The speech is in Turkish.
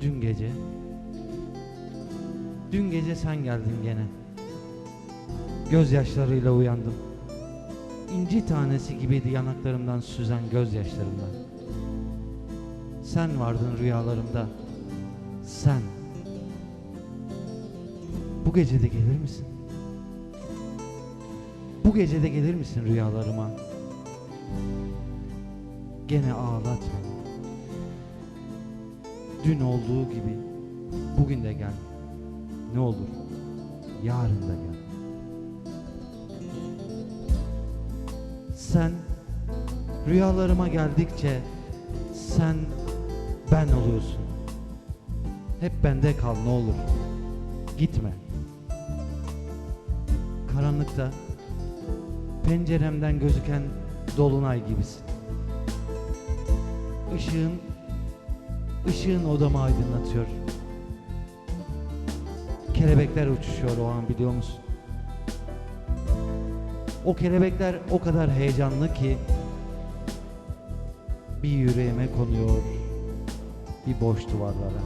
Dün gece. Dün gece sen geldin gene. Gözyaşlarıyla uyandım. İnci tanesi gibiydi yanaklarımdan süzen gözyaşlarımdan. Sen vardın rüyalarımda. Sen. Bu gece de gelir misin? Bu gece de gelir misin rüyalarıma? Gene ağlat Dün olduğu gibi bugün de gel. Ne olur yarın da gel. Sen rüyalarıma geldikçe sen ben oluyorsun. Hep bende kal ne olur. Gitme. Karanlıkta penceremden gözüken dolunay gibisin. Işığın Işığın odamı aydınlatıyor. Kelebekler uçuşuyor o an biliyor musun? O kelebekler o kadar heyecanlı ki bir yüreğime konuyor, bir boş duvarlara.